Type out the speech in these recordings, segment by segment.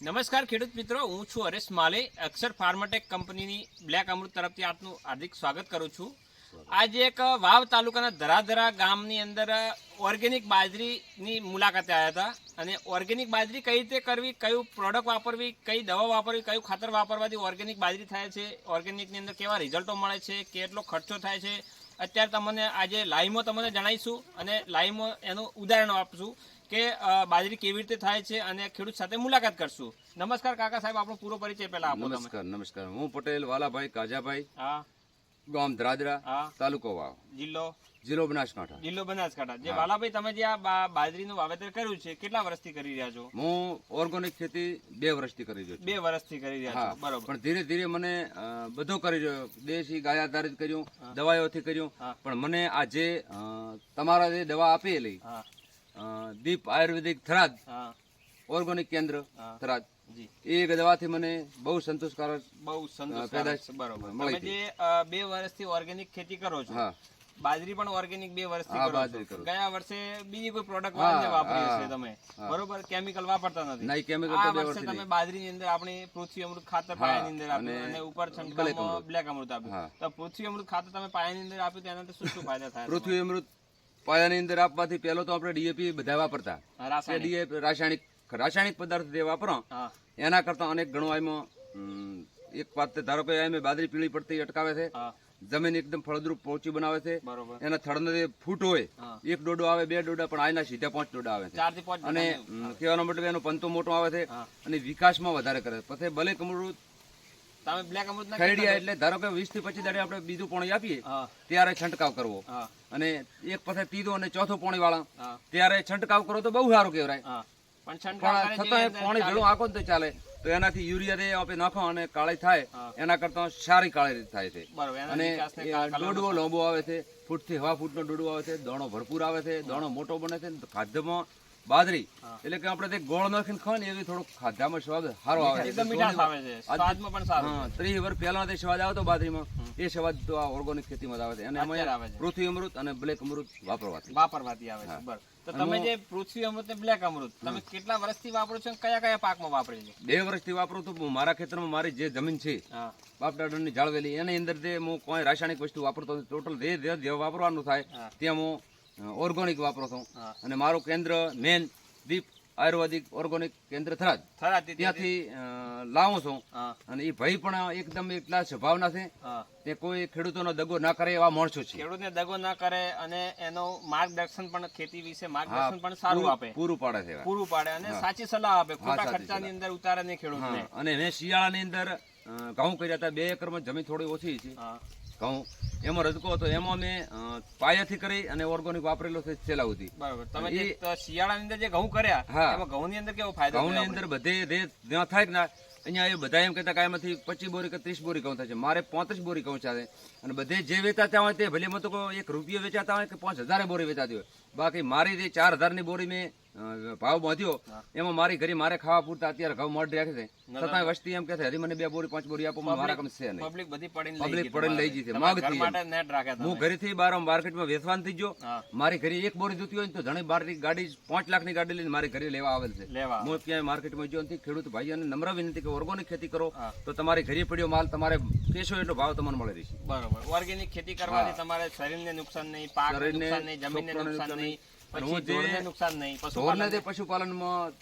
નમસ્કાર, ખેડૂત મિત્રો. હું છું હરેશ માલે, અક્ષર ફાર્માટેક કંપનીની બ્લેક અમૃત તરફથી આપનું હાર્દિક સ્વાગત કરું છું. આજે એક વાવ તાલુકાના ધરાધરા ગામની અંદર ઓર્ગેનિક બાજરીની મુલાકાતે આવ્યા હતા. અને ઓર્ગેનિક બાજરી કઈ રીતે કરવી, કયું પ્રોડક્ટ વાપરવી, કઈ દવા વાપરવી, કયું ખાતર વાપરવાથી ઓર્ગેનિક બાજરી થાય છે, ઓર્ગેનિકની અંદર કેવા રિઝલ્ટો મળે છે, કેટલો ખર્ચો થાય છે, અત્યારે તમને આજે લાઈમો તમને જણાવીશું અને લાઈમો એનું ઉદાહરણ આપશું. કે બાજરી કેવી રીતે થાય છે અને ખેડૂત સાથે મુલાકાત કરશું. નમસ્કાર કાકા સાહેબ આપણો પૂરો પરિચય પહેલા આપો નમસ્કાર નમસ્કાર. હું પટેલ વાલાભાઈ કાજાભાઈ હા. ગામ ધ્રાદરા હા. તાલુકો વાવ. જિલ્લો? જિલ્લો બનાસકાંઠા. જિલ્લો બનાસકાંઠા. જે વાલાભાઈ તમે જે આ બાજરીનું વાવેતર કર્યું છે કેટલા વર્ષથી કરી રહ્યા છો? હું ઓર્ગોનિક ખેતી બે વર્ષથી કરી રહ્યો છું. બે વર્ષથી કરી રહ્યા છો બરોબર. પણ ધીરે ધીરે મને બધું કરી રહ્યો દેશી ગાય આધારિત કર્યું દવાઓથી કર્યું. પણ મને આ જે તમારા જે દવા આપેલી દીપ આયુર્વેદિક થરાદ. ઓર્ગોનિક કેન્દ્ર થરાદ. એ દવાથી મને બહુ સંતોષકારક બહુ સંતોષ બરોબર. તમે જે બે વર્ષથી ઓર્ગેનિક ખેતી કરો છો. બાજરી પણ ઓર્ગેનિક બે વર્ષથી કરો છો. ગયા વર્ષે બીજી કોઈ પ્રોડક્ટ વાપરી હશે તમે? બરોબર? કેમિકલ વાપરતા નથી. નહીં કેમિકલ આ તો બે વર્ષે તમે બાજરીની અંદર આપણી પૃથ્વી અમૃત ખાતર પાયાની અંદર આપ્યું અને ઉપર છંટકાવમાં બ્લેક અમૃત આપ્યું. તો પૃથ્વી અમૃત ખાતર તમે પાયાની અંદર આપ્યું તો એનાથી શું શું ફાયદા થાય પૃથ્વી અમૃત પાયાની અંદર આપવાથી પહેલો તો આપણે ડીએપી બધા વાપરતા. રાસાયણિક. રાસાયણિક પદાર્થ જે વાપરો એના કરતા અનેક ગણો એમાં એક વાત ધારો કે એમ બાદરી પીળી પડતી અટકાવે છે. જમીન એકદમ ફળદ્રુપ પહોંચી બનાવે છે. એના થડનો જે ફૂટ હોય એક ડોડો આવે બે ડોડા પણ આના સીધા પાંચ ડોડા આવે છે. પાંચ અને કહેવાનો મતલબ એનો પંતો મોટો આવે છે અને વિકાસમાં વધારે કરે છે. પછી ભલે કમળું તમે બ્લેક અમૃત ખરડિયા એટલે ધારો કે વીસથી પચીસ દાડે આપણે બીજું પાણી આપીએ ત્યારે છંટકાવ કરવો. અને એક પાસે ત્રીજો અને ચોથો પાણી વાળા ત્યારે છંટકાવ કરો તો બહુ સારું કહેવાય. પણ છંટકાવ પાણી. ભેળું આખો તો ચાલે. તો એનાથી યુરિયા દે આપણે નાખો અને કાળી થાય. એના કરતા સારી કાળી થાય છે. અને દોડવો લાંબો આવે છે ફૂટથી હવા ફૂટનો દોડવો આવે છે દાણો ભરપૂર આવે છે દાણો મોટો બને છે ખાદ્યમાં બાજરી. એટલે કે આપણે તે ગોળ નાખીને ખાવ ને એવી થોડો ખાધામાં સ્વાદ સારો આવે. એકદમ મીઠાશ આવે છે. સ્વાદમાં પણ સારો હા ત્રીસ વર્ષ પહેલા તે સ્વાદ આવતો બાજરીમાં. એ સ્વાદ તો આ ઓર્ગોનિક ખેતીમાં આવે છે. અને એમાં. પૃથ્વી અમૃત અને બ્લેક અમૃત વાપરવાથી. વાપરવાથી આવે છે. બરાબર તો તમે જે પૃથ્વી અમૃત ને બ્લેક અમૃત તમે કેટલા વર્ષથી વાપરો છો કયા કયા પાકમાં વાપરી છે? બે વર્ષથી વાપરું તો મારા ખેતરમાં મારી જે જમીન છે બાપ દાદાની જાળવેલી એની અંદર જે હું કોઈ રાસાયણિક વસ્તુ વાપરતો ટોટલ જે જે વાપરવાનું થાય. ત્યાં હું ઓર્ગોનિક વાપરો છું. અને મારું કેન્દ્ર મેન દીપ આયુર્વેદિક ઓર્ગોનિક કેન્દ્ર થરાદ. ત્યાંથી લાવું છું. અને એ ભાઈ પણ એકદમ એટલા સ્વભાવના છે તે કોઈ ખેડૂતોનો દગો ના કરે એવા માણસો છે. ખેડૂતને દગો ના કરે અને એનો માર્ગદર્શન પણ ખેતી વિશે માર્ગદર્શન પણ સારું આપે. પૂરું પાડે છે પૂરું પાડે અને સાચી સલાહ આપે. ખોટા ખર્ચાની અંદર ઉતારે નહીં ખેડૂતને. અને મેં શિયાળાની અંદર ઘઉં કર્યા હતા બે એકરમાં જમીન થોડી ઓછી છે. ઘઉં એમાં રજકો હતો એમાં મેં પાયાથી કરી અને ઓર્ગોનિક વાપરેલો છે છેલ્લા સુધી. બરાબર. તમે જે શિયાળાની અંદર જે ઘઉં કર્યા. એમાં ઘઉંની અંદર કેવો ફાયદો ઘઉંની અંદર બધે જે જ્યાં થાય ના અહીંયા એ બધા એમ કહેતા કે આમાંથી પચીસ બોરી કે ત્રીસ બોરી ઘઉં થાય છે. મારે પાંત્રીસ બોરી ઘઉં છે અને બધે જે વેચાતા હોય તે ભલે મતો એક રૂપિયો વેચાતા હોય કે પાંચ હજારે બોરી વેચાતી હોય. બાકી મારી જે ચાર હજારની બોરી મેં ભાવ બાંધ્યો એમાં મારી ઘરે મારે ખાવા પૂરતા અત્યારે ઘઉં મળ રાખે છે. છતાં વસ્તી એમ કે છે હરી મને બે બોરી પાંચ બોરી આપો મારા કમ છે નહીં. પબ્લિક બધી પડીને પબ્લિક પડીને લઈ રાખ્યા તમે હું ઘરેથી બાર માર્કેટમાં વેચવાન થઈ ગયો. મારી ઘરે એક બોરી જોતી હોય ને તો ઘણી બારની ગાડી પાંચ લાખની ગાડી લઈને મારી ઘરે લેવા આવેલ છે. હું ક્યાંય માર્કેટમાં ગયો નથી ખેડૂત ભાઈઓને નમ્ર વિનંતી કે ઓર્ગોનિક ખેતી કરો તો તમારી ઘરે પડ્યો માલ તમારે કેશો એટલો ભાવ તમને મળી રહેશે. બરોબર. ઓર્ગેનિક ખેતી કરવાથી તમારે શરીરને નુકસાન નહીં પાકને નુકસાન નહીં જમીનને નુકસાન નહીં પછી ઢોરને નુકસાન નહીં ઢોરને જે પશુપાલનમાં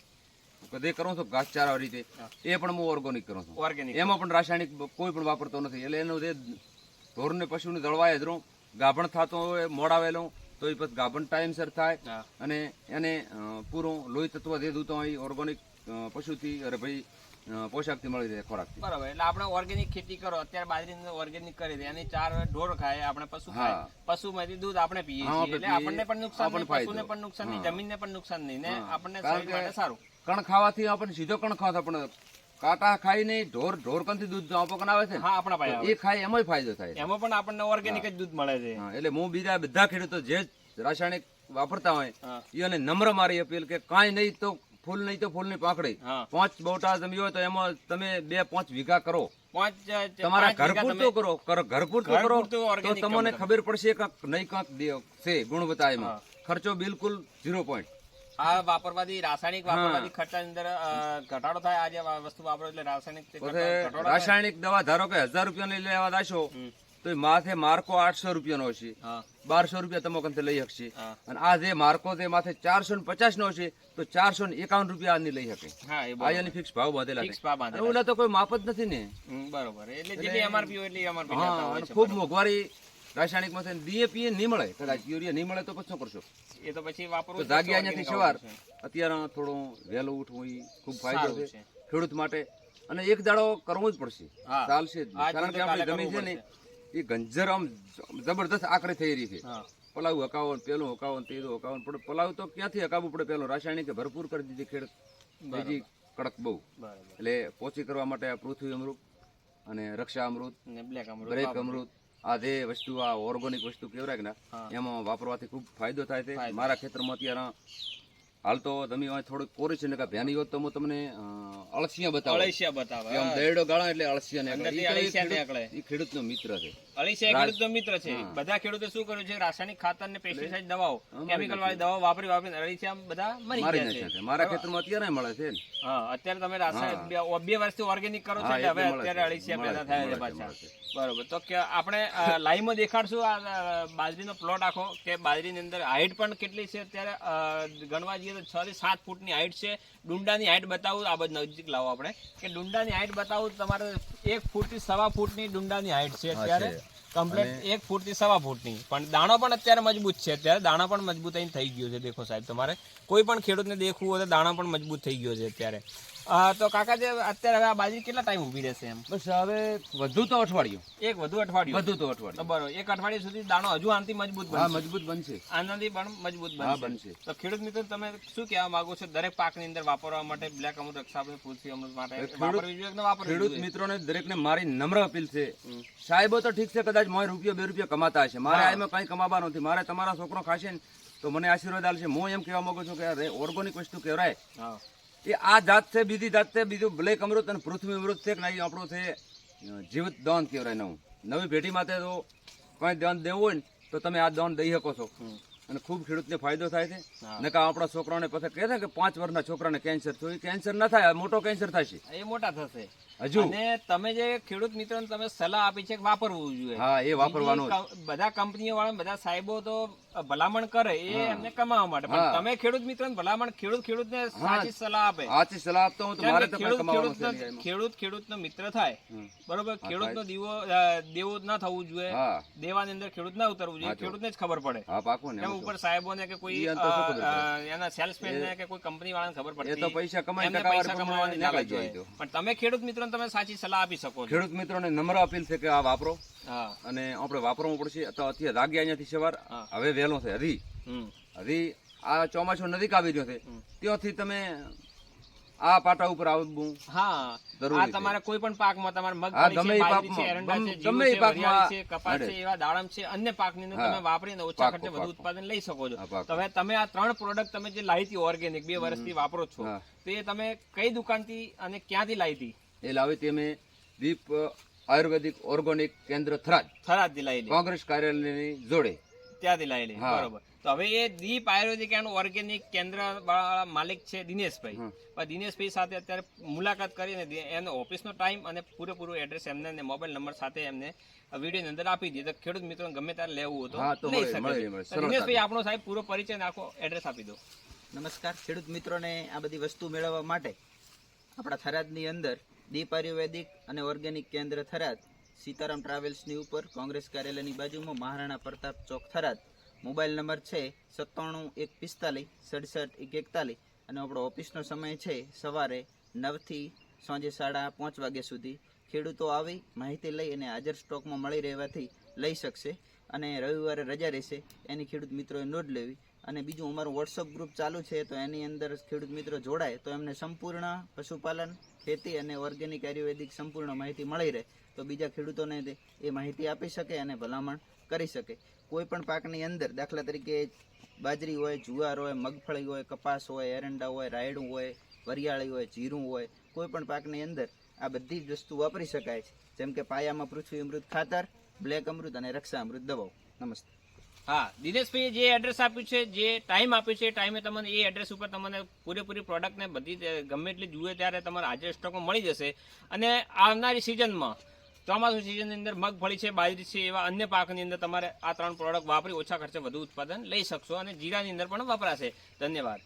જે કરું છું ઘાસચારા રીતે એ પણ હું ઓર્ગેનિક કરું છું. ઓર્ગેનિક એમાં પણ રાસાયણિક કોઈ પણ વાપરતો નથી. એટલે એનું જે ઢોરને પશુને દળવાય જ રહું. ગાભણ થતો હોય મોડાવેલો તો એ પછી ગાભણ ટાઈમસર થાય. અને એને પૂરું લોહી તત્વ જે દૂતો હોય ઓર્ગોનિક પશુથી અરે ભાઈ પોશાકથી મળી રહે ખોરાક બરાબર એટલે આપણે ઓર્ગેનિક ખેતી કરો અત્યારે બાજરી ઓર્ગેનિક કરી દે એની ચાર ઢોર ખાય આપણે પશુ. ખાય. પશુમાંથી દૂધ આપણે પીએ છીએ એટલે આપણને પણ નુકસાન આપણને નહીં પશુને પણ નુકસાન નહીં જમીનને પણ નુકસાન નહીં ને આપણને શરીર માટે સારું. કણ ખાવાથી આપણને સીધો કણ ખાવા કાટા ખાઈ ખાઈને ઢોર ઢોર કંથી દૂધ આપો કણ આવે છે હા આપણા પાસે એ ખાય એમાં ફાયદો થાય એમાં પણ આપણને ઓર્ગેનિક જ દૂધ મળે છે. એટલે હું બીજા બધા ખેડૂતો જે રાસાયણિક વાપરતા હોય એને નમ્ર મારી અપીલ કે કાંઈ નહીં તો ફૂલ નહીં તો ફૂલની પાંખડી. હા. પાંચ બોટા જમી હોય તો એમાં તમે બે પાંચ વીઘા કરો. તમારા ઘર પૂરતું કરો ઘર પૂરતું કરો તો તમને ખબર પડશે કાંક નહીં કાંક છે ગુણવત્તા એમાં ખર્ચો બિલકુલ ઝીરો પોઈન્ટ આ વાપરવાથી રાસાયણિક વાપરવાથી ખર્ચા અંદર ઘટાડો થાય. આ જે વસ્તુ વાપરો એટલે રાસાયણિક? રાસાયણિક દવા ધારો કે હજાર રૂપિયાની લેવા દાશો. તો માથે માર્કો આઠસો રૂપિયાનો હા. બારસો રૂપિયા તમે કંતે લઈ શકશે. અને આ જે માર્કો જે માથે ચારસો ને પચાસ નો છે તો ચારસો ને એકાવન રૂપિયા આની લઈ શકે. હા એ આ બરોબર. એની ફિક્સ ભાવ બાંધેલા છે. ઓલા તો કોઈ માપ જ નથી ને. બરોબર. એટલે છે, ખૂબ મોંઘવારી રાસાયણિકમાં ડીએપી નહીં મળે. કદાચ યુરિયા નહીં મળે તો પછી શું કરશો? એ તો પછી વાપરવું જાગી અહીંયાથી સવાર. અત્યારે થોડું વહેલું ઉઠવું એ ખૂબ ફાયદો છે. છે. ખેડૂત માટે. અને એક દાડો કરવો જ પડશે. ચાલશે કારણ કે આપણી જમીન છે ને એ ગંજર આમ જબરદસ્ત આકરે થઈ રહી છે. પલાવ હકાવો ને પેલું હકાવો ને તેલું હકાવો પણ પલાવ તો ક્યાંથી હકાવવું પડે પેલું? રાસાયણિક ભરપૂર કરી દીધી ખેડ. બીજી કડક બહુ. એટલે પોચી કરવા માટે આ પૃથ્વી અમૃત અને રક્ષા અમૃત બ્રેક અમૃત આ જે વસ્તુ આ ઓર્ગોનિક વસ્તુ કેવરાય કે ના એમાં વાપરવાથી ખૂબ ફાયદો થાય છે. મારા ખેતરમાં અત્યારે હાલ તો તમે થોડુંક કોરી છે ને ભ્યાની હોત તો હું તમને અળસિયા બતાવું. અળસિયા બતાવે આમ હા. ગાળા એટલે અળસિયા ને નીકળે. એ ખેડૂતનો મિત્ર છે. અળસિયા ખેડૂતનો મિત્ર છે. બધા ખેડૂતો શું કર્યું છે? રાસાયણિક ખાતર ને પેસ્ટિસાઇડ દવાઓ કેમિકલ વાળી દવાઓ વાપરી વાપરીને અળસિયા બધા મરી ગયા છે. મારા ખેતરમાં અત્યારે મળે છે હા અત્યારે તમે રાસાયણિક બે- વર્ષ વર્ષથી ઓર્ગેનિક કરો છો એટલે હવે અત્યારે અળસિયા પેદા થાય છે પાછા. બરોબર. તો કે આપણે લાઈવમાં દેખાડશું આ બાજરી બાજરીનો પ્લોટ આખો કે બાજરીની અંદર હાઈટ પણ કેટલી છે અત્યારે? ગણવા જઈએ છ થી સાત ફૂટની હાઈટ છે. ડુંડાની હાઈટ બતાવું આ બધું નજીક લાવો આપણે. કે ડુંડાની હાઈટ બતાવું તમારે એક ફૂટથી સવા ફૂટની ડુંડાની હાઈટ છે અત્યારે. કમ્પ્લીટ એક ફૂટથી સવા ફૂટની. પણ દાણો પણ અત્યારે મજબૂત છે. અત્યારે દાણા પણ મજબૂત અહીં થઈ ગયો છે. દેખો સાહેબ તમારે કોઈ પણ ખેડૂતને દેખવું હોય તો દાણા પણ મજબૂત થઈ ગયો છે અત્યારે. તો કાકા જે અત્યારે હવે આ બાજરી કેટલા ટાઈમ ઊભી રહેશે એમ? બસ હવે વધુ તો અઠવાડિયું. એક વધુ અઠવાડિયું? વધુ તો અઠવાડિયું. બરોબર એક અઠવાડિયા સુધી દાણો હજુ આનાથી મજબૂત બનશે. મજબૂત બનશે. આનાથી પણ મજબૂત બનશે. તો ખેડૂત મિત્રો તમે શું કહેવા માંગો છો? દરેક પાકની અંદર વાપરવા માટે બ્લેક અમૃત રક્ષાબંધન પૃથ્વી અમૃત માટે ખેડૂત મિત્રોને દરેકને મારી નમ્ર અપીલ છે. સાહેબો તો ઠીક છે કદાચ મોય રૂપિયો બે રૂપિયા કમાતા હશે. મારે આમાં કંઈ કમાવા નથી. મારે તમારા છોકરો ખાશે ને તો મને આશીર્વાદ આલશે હું એમ કહેવા માંગુ છું કે ઓર્ગોનિક વસ્તુ કહેવાય. એ આ જાત છે બીજી જાત છે બીજું બ્લેક અમૃત અને પૃથ્વી અમૃત છે કે નહીં આપણો છે જીવિત દાન કહેવાય નવું નવી પેઢી માટે તો કોઈ દાન દેવું હોય ને તો તમે આ દાન દઈ શકો છો. અને ખૂબ ખેડૂતને ફાયદો થાય છે. નકા આપણા છોકરાઓને પછી કહે છે કે પાંચ વર્ષના છોકરાને કેન્સર થયું. એ કેન્સર ન થાય મોટો કેન્સર થશે એ મોટા થશે. હજુ. અને તમે જે ખેડૂત મિત્રોને તમે સલાહ આપી છે કે વાપરવું જોઈએ. હા એ વાપરવાનું બધા કંપનીઓ વાળા બધા સાહેબો તો ભલામણ કરે એ એમને કમાવા માટે. પણ તમે ખેડૂત મિત્રોને ભલામણ ખેડૂત ખેડૂતને સાચી સલાહ આપે. સાચી સલાહ આપતો હું તમારે ખેડૂત. ખેડૂત ખેડૂતનો મિત્ર થાય. બરોબર? ખેડૂતનો દીવો દેવો ના થવું જોઈએ. દેવાની અંદર ખેડૂત ના ઉતરવું જોઈએ. ખેડૂતને જ ખબર પડે. હા પાકું ને. ઉપર સાહેબોને કે કોઈ એના સેલ્સમેન ને કે કોઈ કંપની વાળાને ખબર પડે એ તો પૈસા કમાઈ પૈસા કમાવાની ના. તો. પણ તમે ખેડૂત મિત્રોને તમે સાચી સલાહ આપી શકો ખેડૂત મિત્રોને નમ્ર અપીલ છે કે આ વાપરો અને આપણે વાપરવું પડશે. તો અત્યારે રાગ્યા અહીંયાથી સવાર. હવે વહેલો છે. હરી હરી આ ચોમાસું નજીક આવી રહ્યો છે. ત્યાંથી તમે આ પાટા ઉપર આવવું હા. આ. તમારે કોઈ પણ પાકમાં તમારે મગફળી ગમે છે એ બાજરી છે પાકમાં, એરંડા છે ગમે એ પાકમાં છે કપાસ છે એવા દાડમ છે અન્ય પાકની અંદર તમે વાપરીને ઓછા ખર્ચે વધુ ઉત્પાદન લઈ શકો છો. તો હવે તમે આ ત્રણ પ્રોડક્ટ તમે જે લાવી ઓર્ગેનિક બે વર્ષથી વાપરો છો તે તમે કઈ દુકાનથી અને ક્યાંથી લાવી હતી? એ લાવી તે મેં દીપ આયુર્વેદિક ઓર્ગોનિક કેન્દ્ર થરાદ. થરાદથી લાવી કોંગ્રેસ કાર્યાલયની જોડે. ત્યાંથી લઈ લી બરોબર. તો હવે એ દીપ આયુર્વેદિક એન્ડ ઓર્ગેનિક કેન્દ્ર વાળા માલિક છે દિનેશભાઈ. દિનેશભાઈ સાથે અત્યારે મુલાકાત કરીને એનો ઓફિસનો ટાઈમ અને પૂરેપૂરું એડ્રેસ એમને અને મોબાઈલ નંબર સાથે એમને વિડીયોની અંદર આપી દીધો તો ખેડૂત મિત્રો ગમે ત્યારે લેવું હા, હોય તો તો લઈ શકે. મળે, છે. મળે. તો સરળતાથી. દિનેશભાઈ આપણો સાહેબ પૂરો પરિચય નાખો એડ્રેસ આપી દો. નમસ્કાર. ખેડૂત મિત્રોને આ બધી વસ્તુ મેળવવા માટે આપણા થરાદની અંદર દીપ આયુર્વેદિક અને ઓર્ગેનિક કેન્દ્ર થરાદ સીતારામ ટ્રાવેલ્સની ઉપર કોંગ્રેસ કાર્યાલયની બાજુમાં મહારાણા પ્રતાપ ચોક થરાદ. મોબાઈલ નંબર છે સત્તાણું એક પિસ્તાલીસ, સડસઠ એક એકતાલીસ અને આપણો ઓફિસનો સમય છે સવારે નવથી સાંજે સાડા પાંચ વાગ્યા સુધી. ખેડૂતો આવી માહિતી લઈ અને હાજર સ્ટોકમાં મળી રહેવાથી લઈ શકશે અને રવિવારે રજા રહેશે. એની ખેડૂત મિત્રોએ નોંધ લેવી અને બીજું અમારું વોટ્સઅપ ગ્રુપ ચાલુ છે, તો એની અંદર ખેડૂત મિત્રો જોડાય, તો એમને સંપૂર્ણ પશુપાલન, ખેતી અને ઓર્ગેનિક આયુર્વેદિક સંપૂર્ણ માહિતી મળી રહે, તો બીજા ખેડૂતોને એ માહિતી આપી શકે અને ભલામણ કરી શકે. કોઈ પણ પાકની અંદર દાખલા તરીકે બાજરી હોય, જુવાર હોય, મગફળી હોય, કપાસ હોય, એરંડા હોય, રાયડું હોય, વરિયાળી હોય, જીરું હોય, કોઈ પણ પાકની અંદર આ બધી જ વસ્તુ વાપરી શકાય છે. જેમ કે પાયામાં પૃથ્વી અમૃત ખાતર, બ્લેક અમૃત અને રક્ષા અમૃત દવાઓ. નમસ્તે. હા, દિનેશભાઈએ જે એડ્રેસ આપ્યું છે, જે ટાઈમ આપ્યો છે, એ ટાઈમે તમને, એ એડ્રેસ ઉપર તમને પૂરેપૂરી પ્રોડક્ટને બધી ગમે એટલી જુએ ત્યારે તમારે હાજર સ્ટોકમાં મળી જશે. અને આવનારી સિઝનમાં ચોમાસું સિઝનની અંદર મગફળી છે, બાજરી છે, એવા અન્ય પાકની અંદર તમારે આ ત્રણ પ્રોડક્ટ વાપરી ઓછા ખર્ચે વધુ ઉત્પાદન લઈ શકશો અને જીરાની અંદર પણ વપરાશે. ધન્યવાદ.